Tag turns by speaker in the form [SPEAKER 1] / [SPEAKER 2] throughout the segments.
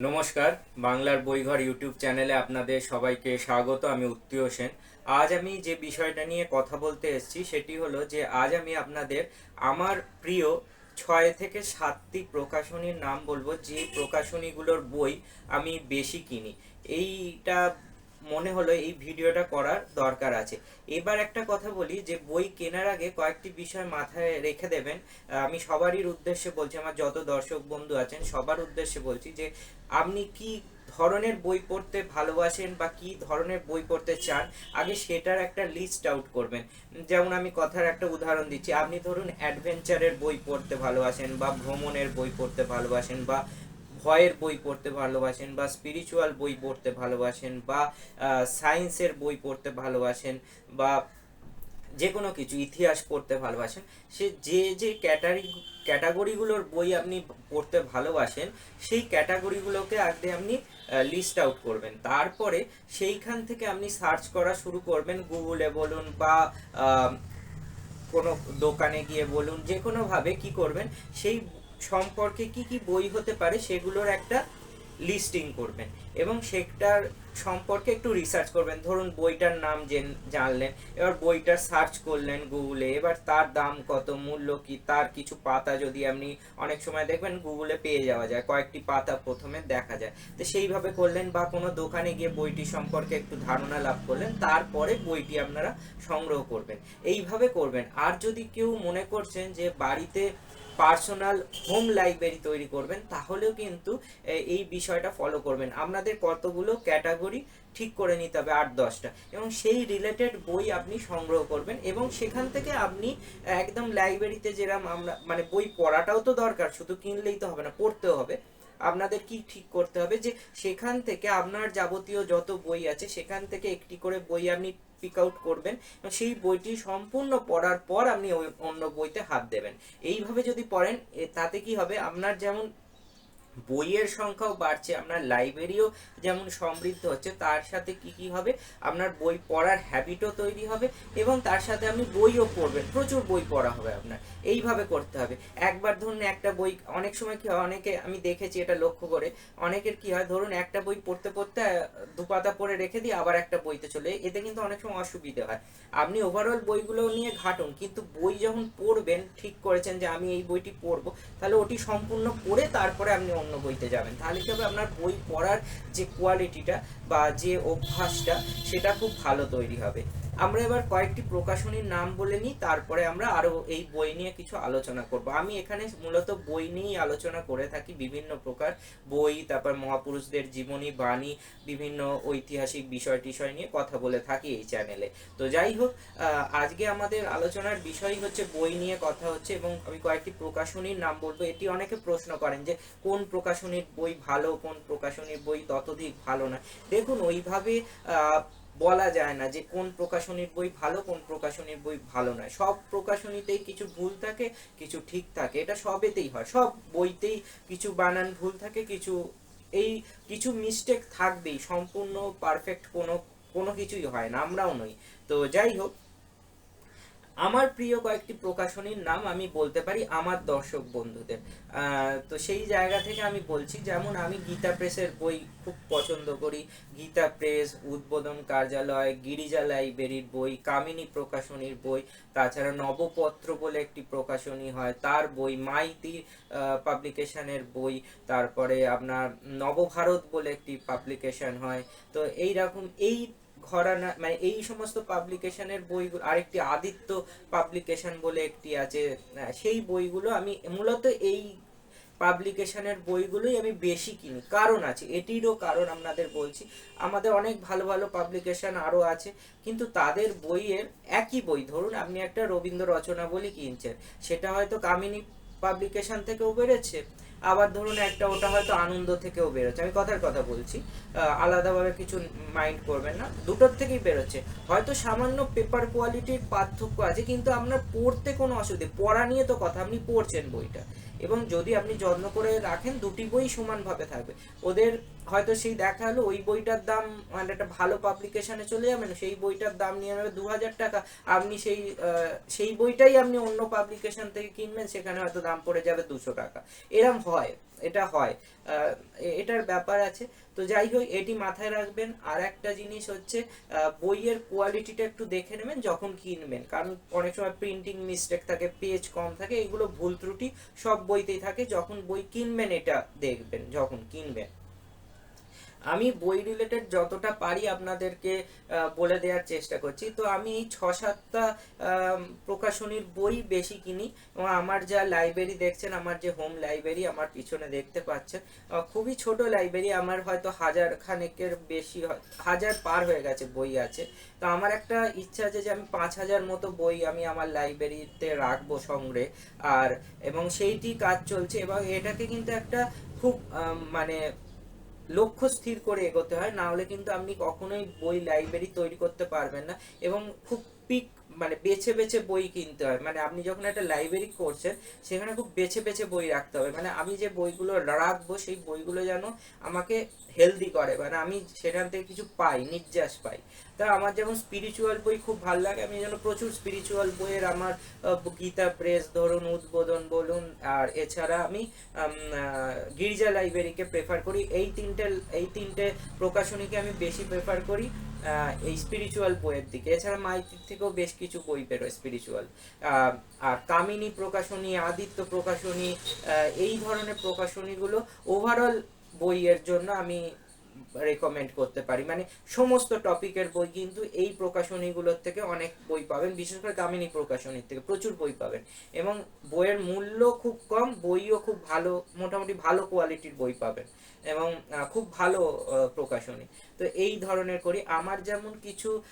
[SPEAKER 1] নমস্কার, বাংলার বইঘর ইউটিউব চ্যানেলে আপনাদের সবাইকে স্বাগত, আমি উত্তীয় সেন। আজ আমি যে বিষয়টা নিয়ে কথা বলতে এসেছি সেটি হলো যে, আজ আমি আপনাদের আমার প্রিয় ছয় থেকে সাতটি প্রকাশনীর নাম বলব, যে প্রকাশনীগুলোর বই আমি বেশি কিনি। এইটা মনে হলো এই ভিডিওটা করার দরকার আছে। এবার একটা কথা বলি যে, বই কেনার আগে কয়েকটি বিষয় মাথায় রেখে দেবেন। আমি সবারই উদ্দেশ্যে বলছি, আমার যত দর্শক বন্ধু আছেন, সবার উদ্দেশ্যে বলছি যে, আপনি কি ধরনের বই পড়তে ভালোবাসেন বা কি ধরনের বই পড়তে চান, আগে সেটার একটা লিস্ট আউট করবেন। যেমন আমি কথার একটা উদাহরণ দিচ্ছি, আপনি ধরুন অ্যাডভেঞ্চারের বই পড়তে ভালোবাসেন বা ভ্রমণের বই পড়তে ভালোবাসেন বা ভয়ের বই পড়তে ভালোবাসেন বা স্পিরিচুয়াল বই পড়তে ভালোবাসেন বা সায়েন্সের বই পড়তে ভালোবাসেন বা যে কোনো কিছু, ইতিহাস পড়তে ভালোবাসেন, সে যে যে ক্যাটারি ক্যাটাগরিগুলোর বই আপনি পড়তে ভালোবাসেন, সেই ক্যাটাগরিগুলোকে আগে আপনি লিস্ট আউট করবেন। তারপরে সেইখান থেকে আপনি সার্চ করা শুরু করবেন গুগলে বলুন বা কোনো দোকানে গিয়ে বলুন যে কোনোভাবে কি করবেন, সেই সম্পর্কে কি কি বই হতে পারে সেগুলোর একটা লিস্টিং করবেন এবং সেটার সম্পর্কে একটু রিসার্চ করবেন। ধরুন বইটার নাম জেন- জানলেন, এবার বইটা সার্চ করলেন গুগলে এবার তার দাম কত, মূল্য কি, তার কিছু পাতা যদি আপনি অনেক সময় দেখবেন গুগলে পেয়ে যাওয়া যায়, কয়েকটি পাতা প্রথমে দেখা যায়। তো সেইভাবে করলেন বা কোনো দোকানে গিয়ে বইটি সম্পর্কে একটু ধারণা লাভ করলেন, তারপরে বইটি আপনারা সংগ্রহ করবেন। এইভাবে করবেন। আর যদি কেউ মনে করছেন যে বাড়িতে পার্সোনাল হোম লাইব্রেরি তৈরি করবেন, তাহলেও কিন্তু এই বিষয়টা ফলো করবেন। আপনাদের কতগুলো ক্যাটাগরি ঠিক করে নিতে হবে আট, দশটা। এবং সেই রিলেটেড বই আপনি সংগ্রহ করবেন এবং সেখান থেকে আপনি, একদম লাইব্রেরিতে যেরকম আমরা মানে বই পড়াটাও তো দরকার, শুধু কিনলেই তো হবে না, পড়তেও হবে। আপনাদের কি ঠিক করতে হবে যে, সেখান থেকে আপনার যাবতীয় যত বই আছে, সেখান থেকে একটি করে বই আপনি পিক আউট করবেন সেই বইটি সম্পূর্ণ পড়ার পর আপনি অন্য বইতে হাত দেবেন। এইভাবে যদি পড়েন তাতে কি হবে? আপনার যেমন বইয়ের সংখ্যাও বাড়ছে আপনার লাইব্রেরিও যেমন সমৃদ্ধ হচ্ছে তার সাথে কি কি হবে আপনার বই পড়ার হ্যাবিটও তৈরি হবে এবং তার সাথে আপনি বইও পড়বেন প্রচুর বই পড়া হবে আপনার এইভাবে করতে হবে একবার ধরুন একটা বই অনেক সময় কি হয় অনেকে আমি দেখেছি এটা লক্ষ্য করে অনেকের কি হয় ধরুন একটা বই পড়তে পড়তে আহ, দু পাতা পড়ে রেখে দিয়ে আবার একটা বইতে চলে। এতে কিন্তু অনেক সময় অসুবিধে হয় আপনি ওভারঅল বইগুলো নিয়ে ঘাটুন কিন্তু বই যখন পড়বেন ঠিক করেছেন যে আমি এই বইটি পড়ব তাহলে ওটি সম্পূর্ণ পড়ে তারপরে আপনি অন্য বইতে যাবেন। তাহলে কি হবে? আপনার বই পড়ার যে কোয়ালিটিটা বা যে অভ্যাসটা, সেটা খুব ভালো তৈরি হবে। আমরা এবার কয়েকটি প্রকাশনীর নাম বলে নিই, তারপরে আমরা আরও এই বই নিয়ে কিছু আলোচনা করব। আমি এখানে মূলত বই নিয়েই আলোচনা করে থাকি, বিভিন্ন প্রকার বই, তারপর মহাপুরুষদের জীবনী, বাণী, বিভিন্ন ঐতিহাসিক বিষয় টিষয় নিয়ে কথা বলে থাকি এই চ্যানেলে তো যাই হোক আজকে আমাদের আলোচনার বিষয় হচ্ছে বই নিয়ে কথা হচ্ছে এবং আমি কয়েকটি প্রকাশনীর নাম বলব। এটি অনেকে প্রশ্ন করেন যে, কোন প্রকাশনীর বই ভালো, কোন প্রকাশনীর বই ততোধিক ভালো না? দেখুন, ওইভাবে বলা যায় না যে কোন প্রকাশনীর বই ভালো, কোন প্রকাশনীর বই ভালো নয়। সব প্রকাশনীতেই কিছু ভুল থাকে, কিছু ঠিক থাকে। এটা সবেতেই হয়। সব বইতেই কিছু বানান ভুল থাকে, কিছু এই কিছু মিস্টেক থাকবেই। সম্পূর্ণ পারফেক্ট কোনো কোনো কিছুই হয় না। আমরাও নই। তো যাই হোক আমার প্রিয় কয়েকটি প্রকাশনীর নাম আমি বলতে পারি আমার দর্শক বন্ধুদের। তো সেই জায়গা থেকে আমি বলছি, যেমন আমি গীতা প্রেসের বই খুব পছন্দ করি। গীতা প্রেস, উদ্বোধন কার্যালয়, গিরিজা লাইব্রেরির বই, কামিনী প্রকাশনীর বই, তাছাড়া নবপত্র বলে একটি প্রকাশনী হয়, তার বই, মাইতি পাবলিকেশনের বই, তারপরে আপনার নবভারত বলে একটি পাবলিকেশন হয়। তো এই রকম এই ঘরানা মানে এই সমস্ত পাবলিকেশনের বইগুলো, আরেকটি আদিত্য পাবলিকেশন বলে একটি আছে সেই বইগুলো আমি মূলত এই পাবলিকেশনের বইগুলোই আমি বেশি কিনি। কারণ আছে, এটিরও কারণ আপনাদের বলছি, আমাদের অনেক ভালো ভালো পাবলিকেশন আরও আছে, কিন্তু তাদের বইয়ের একই বই, ধরুন আপনি একটা রবীন্দ্র রচনা বলে কিনছেন, সেটা হয়তো কামিনী পাবলিকেশন থেকেও বেরোচ্ছে আবার ধরুন একটা ওটা হয়তো আনন্দ থেকেও বেরোচ্ছে। আমি কথার কথা বলছি আলাদাভাবে কিছু মাইন্ড করবেন না। দুটোর থেকেই বেরোচ্ছে। হয়তো সামান্য পেপার কোয়ালিটির পার্থক্য আছে, কিন্তু আপনার পড়তে কোনো অসুবিধা, পড়া নিয়ে তো কথা, আপনি পড়ছেন বইটা। এবং যদি আপনি যত্ন করে রাখেন, দুটি বই সমানভাবে থাকবে। ওদের হয়তো সেই দেখা হলো, ওই বইটার দাম মানে একটা ভালো পাবলিকেশনে চলে যাবেন সেই বইটার দাম নিয়ে নেবে দু হাজার টাকা। আপনি সেই সেই বইটাই আপনি অন্য পাবলিকেশন থেকে কিনবেন, সেখানে হয়তো দাম পড়ে যাবে দুশো টাকা। এরম হয়, এটা হয়। এটার ব্যাপার আছে। তো যাই হোক, এটি মাথায় রাখবেন। আর একটা জিনিস হচ্ছে বইয়ের কোয়ালিটিটা একটু দেখে নেবেন যখন কিনবেন। কারণ অনেক সময় প্রিন্টিং মিস্টেক থাকে পেজ কম থাকে, এগুলো ভুল ত্রুটি সব বইতেই থাকে। যখন বই কিনবেন, এটা দেখবেন, যখন কিনবেন। আমি বই রিলেটেড যতটা পারি আপনাদেরকে বলে দেওয়ার চেষ্টা করছি। তো আমি এই ছ সাতটা প্রকাশনীর বই বেশি কিনি। এবং আমার যা লাইব্রেরি দেখছেন, আমার যে হোম লাইব্রেরি আমার পিছনে দেখতে পাচ্ছেন খুবই ছোট লাইব্রেরি আমার হয়তো হাজার খানেকের বেশি হাজার পার হয়ে গেছে বই আছে। তো আমার একটা ইচ্ছা আছে যে আমি পাঁচ হাজার মতো বই আমি আমার লাইব্রেরিতে রাখব সংগ্রহে। আর, এবং সেইটি কাজ চলছে। এবং এটাকে কিন্তু একটা খুব মানে লক্ষ্য স্থির করে এগোতে হয়, না হলে কিন্তু আপনি কখনোই বই লাইব্রেরি তৈরি করতে পারবেন না। এবং খুব পিক মানে বেছে বেছে বই কিনতে হয়। মানে আপনি যখন একটা লাইব্রেরি করছেন, সেখানে খুব বেছে বেছে বই রাখতে হবে। মানে আমি যে বইগুলো রাখব, সেই বইগুলো যেন আমাকে হেলদি করে। মানে আমি সেখান থেকে কিছু পাই, নির্যাস পাই। তা আমার যেমন স্পিরিচুয়াল বই খুব ভালো লাগে, আমি যেন প্রচুর স্পিরিচুয়াল বইয়ের আমার গীতা প্রেস ধরুন, উদ্বোধন বলুন, আর এছাড়া আমি গির্জা লাইব্রেরিকে প্রেফার করি। এই তিনটে এই তিনটে প্রকাশনীকে আমি বেশি প্রেফার করি। এই স্পিরিচুয়াল বইয়ের দিকে। এছাড়া মাইতির থেকেও বেশ কিছু বই বেরোয় স্পিরিচুয়াল আর কামিনী প্রকাশনী, আদিত্য প্রকাশনী এই ধরনের প্রকাশনীগুলো ওভারঅল বইয়ের জন্য আমি রেকমেন্ড করতে পারি। মানে সমস্ত টপিকের বই কিন্তু এই প্রকাশনীগুলোর থেকে অনেক বই পাবেন, বিশেষ করে কামিনী প্রকাশনীর থেকে প্রচুর বই পাবেন। এবং বইয়ের মূল্য খুব কম, বইও খুব ভালো, মোটামুটি ভালো কোয়ালিটির বই পাবেন। এবং খুব ভালো প্রকাশনী। তো এই ধরনের করি। আমার যেমন কিছু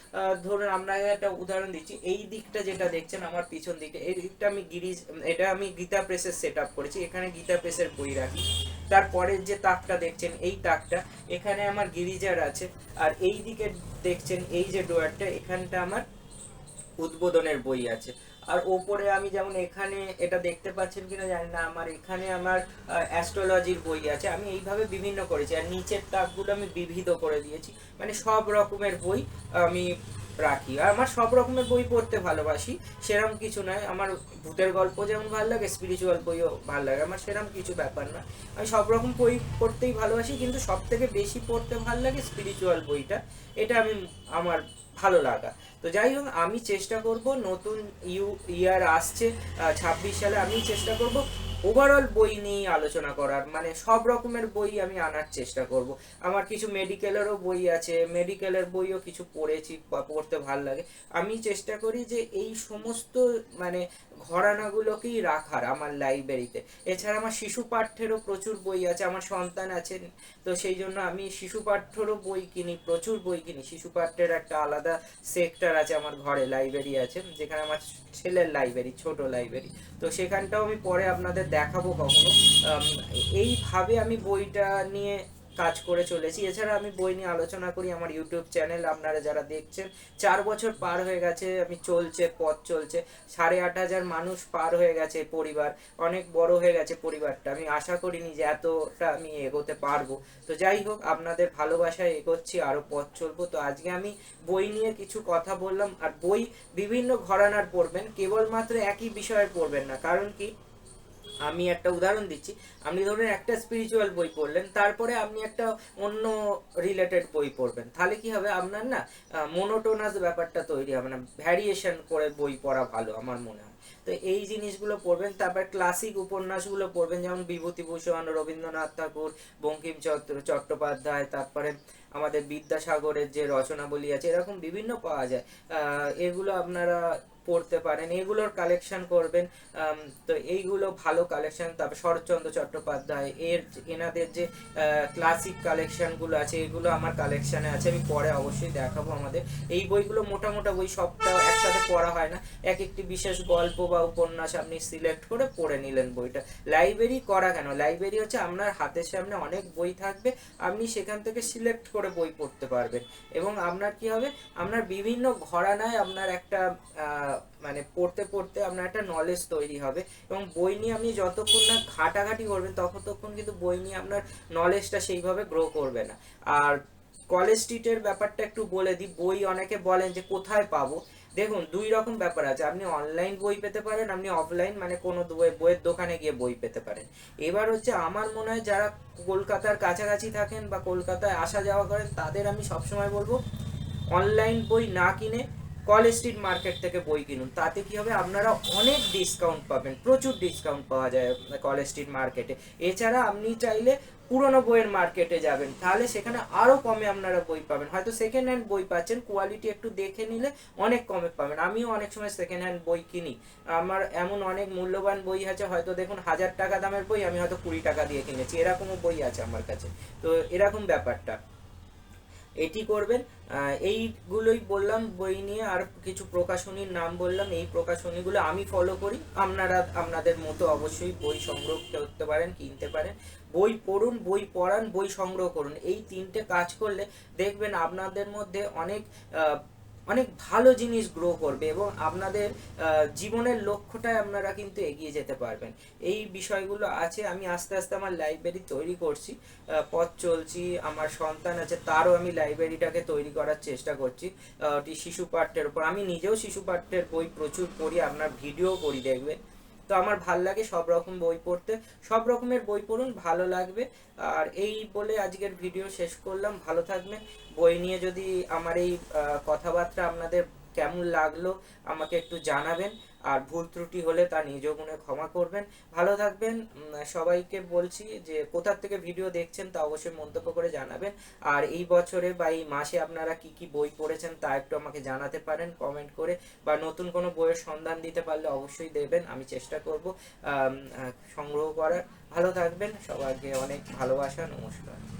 [SPEAKER 1] ধরুন আমরা একটা উদাহরণ দিচ্ছি। এই দিকটা যেটা দেখছেন আমার পিছন দিকে, এই দিকটা আমি গিরিজ এটা আমি গীতা প্রেসের সেট করেছি। এখানে গীতা প্রেসের বই রাখি। তারপরের যে তাকটা দেখছেন, এই তাকটা, এখানে আমার গিরিজার আছে। আর এই দিকে দেখছেন, এই যে ডোয়ারটা, এখানটা আমার উদ্বোধনের বই আছে। আর ওপরে আমি যেমন এখানে এটা দেখতে পাচ্ছেন কিনা জানি না, আমার এখানে আমার অ্যাস্ট্রোলজির বই আছে। আমি এইভাবে বিভিন্ন করেছি। আর নিচের তাকগুলো আমি বিবিধ করে দিয়েছি। মানে সব রকমের বই আমি রাখি। আর আমার সব রকমের বই পড়তে ভালোবাসি সেরকম কিছু নয়। আমার ভূতের গল্প যেমন ভালো লাগে স্পিরিচুয়াল বইও ভালো লাগে, আমার সেরকম কিছু ব্যাপার না। আমি সব রকম বই পড়তেই ভালোবাসি, কিন্তু সব থেকে বেশি পড়তে ভালো লাগে স্পিরিচুয়াল বইটা। এটা আমি, আমার ভালো লাগা। তো যাই হোক, আমি চেষ্টা করব নতুন ইউ, ইয়ার আসছে ছাব্বিশ সালে আমি চেষ্টা করব ওভারঅল বই নিয়ে আলোচনা করার মানে সব রকমের বই আমি আনার চেষ্টা করব। আমার কিছু মেডিকেলেরও বই আছে মেডিকেলের বইও কিছু পড়েছি বা পড়তে ভালো লাগে। আমি চেষ্টা করি যে এই সমস্ত মানে ঘরানাগুলোকেই রাখার আমার লাইব্রেরিতে এছাড়া আমার শিশু পাঠ্যেরও প্রচুর বই আছে, আমার সন্তান আছেন, তো সেই জন্য আমি শিশু পাঠ্যেরও বই কিনি, প্রচুর বই কিনি। শিশু পাঠ্যের একটা আলাদা সেক্টর আছে আমার ঘরে লাইব্রেরি আছে, যেখানে আমার ছেলের লাইব্রেরি ছোট লাইব্রেরি তো সেখানটাও আমি পরে আপনাদের দেখাবো কখনো। এইভাবে আমি বইটা নিয়ে কাজ করে চলেছি। এছাড়া আমি বই নিয়ে আলোচনা করি, আমার ইউটিউব চ্যানেল, আপনারা যারা দেখছেন, চার বছর পার হয়ে গেছে, আমি চলছে, পথ চলছে, সাড়ে আট হাজার মানুষ পার হয়ে গেছে পরিবার, অনেক বড় হয়ে গেছে পরিবারটা। আমি আশা করিনি যে এতটা আমি এগোতে পারব। তো যাই হোক, আপনাদের ভালোবাসায় এগোচ্ছি, আরও পথ চলবো। তো আজকে আমি বই নিয়ে কিছু কথা বললাম, আর বই বিভিন্ন ঘরানার পড়বেন, কেবলমাত্র একই বিষয়ের পড়বেন না। কারণ কি? আমি একটা উদাহরণ দিচ্ছি। আপনি ধরুন একটা স্পিরিচুয়াল বই পড়লেন, তারপরে আপনি একটা অন্য রিলেটেড বই পড়বেন। তাহলে কি হবে? আপনার না মোনোটোনাস ব্যাপারটা তৈরি হবে না। ভ্যারিয়েশন করে বই পড়া ভালো, আমার মনে হয়। তো এই জিনিসগুলো পড়বেন, তারপর ক্লাসিক উপন্যাসগুলো পড়বেন, যেমন বিভূতিভূষণ, রবীন্দ্রনাথ ঠাকুর বঙ্কিম চট্ট চট্টোপাধ্যায়, তারপরে আমাদের বিদ্যাসাগরের যে রচনাবলী আছে, এরকম বিভিন্ন পাওয়া যায়। এগুলো আপনারা পড়তে পারেন, এগুলোর কালেকশন করবেন তো এইগুলো ভালো কালেকশন তারপর শরৎচন্দ্র চট্টোপাধ্যায়, এর এনাদের যে ক্লাসিক কালেকশনগুলো আছে, এগুলো আমার কালেকশানে আছে, আমি পরে অবশ্যই দেখাবো আমাদের। এই বইগুলো মোটা মোটা বই সবটা একসাথে পড়া হয় না। এক একটি বিশেষ গল্প বা উপন্যাস আপনি সিলেক্ট করে পড়ে নিলেন বইটা। লাইব্রেরি করা কেন? লাইব্রেরি হচ্ছে আপনার হাতের সামনে অনেক বই থাকবে, আপনি সেখান থেকে সিলেক্ট করে বই পড়তে পারবেন। এবং আপনার কি হবে? আপনার বিভিন্ন ঘরানায় আপনার একটা মানে পড়তে পড়তে আপনার একটা নলেজ তৈরি হবে এবং বই নিয়ে আপনি যতক্ষণ না ঘাটাঘাটি করবেন, ততক্ষণ কিন্তু বই নিয়ে আপনার নলেজটা সেইভাবে গ্রো করবে না। আর কলেজ স্ট্রিটের ব্যাপারটা একটু বলে দিই, বই অনেকে বলেন যে কোথায় পাবো? দেখুন, দুই রকম ব্যাপার আছে। আপনি অনলাইন বই পেতে পারেন, আপনি অফলাইন মানে কোনো বইয়ের দোকানে গিয়ে বই পেতে পারেন। এবার হচ্ছে আমার মনে হয় যারা কলকাতার কাছাকাছি থাকেন বা কলকাতায় আসা যাওয়া করেন, তাদের আমি সবসময় বলব অনলাইন বই না কিনে কলেজ স্ট্রিট মার্কেট থেকে বই কিনুন, তাতে কি হবে? আপনারা অনেক ডিসকাউন্ট পাবেন, প্রচুর ডিসকাউন্ট পাওয়া যায় কলেজ স্ট্রিট মার্কেটে এছাড়া আপনি চাইলে পুরনো বইয়ের মার্কেটে যাবেন, তাহলে সেখানে আরও কমে আপনারা বই পাবেন। হয়তো সেকেন্ড হ্যান্ড বই পাচ্ছেন কোয়ালিটি একটু দেখে নিলে অনেক কমে পাবেন। আমিও অনেক সময় সেকেন্ড হ্যান্ড বই কিনি। আমার এমন অনেক মূল্যবান বই আছে, হয়তো দেখুন হাজার টাকা দামের বই, আমি হয়তো কুড়ি টাকা দিয়ে কিনেছি, এরকমও বই আছে আমার কাছে। তো এরকম ব্যাপারটা। এটি করবেন। এইগুলোই বললাম, বই নিয়ে আর কিছু প্রকাশনীর নাম বললাম। এই প্রকাশনীগুলো আমি ফলো করি। আপনারা, আপনাদের মতো অবশ্যই বই সংগ্রহ করতে পারেন, কিনতে পারেন। বই পড়ুন, বই পড়ান, বই সংগ্রহ করুন। এই তিনটে কাজ করলে দেখবেন আপনাদের মধ্যে অনেক অনেক ভালো জিনিস গ্রো করবে এবং আপনাদের জীবনের লক্ষ্যটায় আপনারা কিন্তু এগিয়ে যেতে পারবেন। এই বিষয়গুলো আছে, আমি আস্তে আস্তে আমার লাইব্রেরি তৈরি করছি পথ চলছি, আমার সন্তান আছে, তারও আমি লাইব্রেরিটাকে তৈরি করার চেষ্টা করছি শিশু পাঠ্যের উপর। আমি নিজেও শিশু পাঠ্যের বই প্রচুর পড়ি, আপনার ভিডিও করি দেখবেন। তো আমার ভালো লাগে সব রকম বই পড়তে। সব রকমের বই পড়ুন, ভালো লাগবে। আর এই বলে আজকের ভিডিও শেষ করলাম। ভালো থাকবেন। বই নিয়ে যদি আমার এই কথাবার্তা আপনাদের কেমন লাগল, আমাকে একটু জানাবেন। আর ভুল ত্রুটি হলে তা নিজ গুণে ক্ষমা করবেন। ভালো থাকবেন। সবাইকে বলছি যে কোথার থেকে ভিডিও দেখছেন তা অবশ্যই মন্তব্য করে জানাবেন। আর এই বছরে বা এই মাসে আপনারা কি কি বই পড়েছেন তা একটু আমাকে জানাতে পারেন কমেন্ট করে বা নতুন কোনো বইয়ের সন্ধান দিতে পারলে অবশ্যই দেবেন, আমি চেষ্টা করব সংগ্রহ করার। ভালো থাকবেন। সবাইকে অনেক ভালোবাসা, নমস্কার।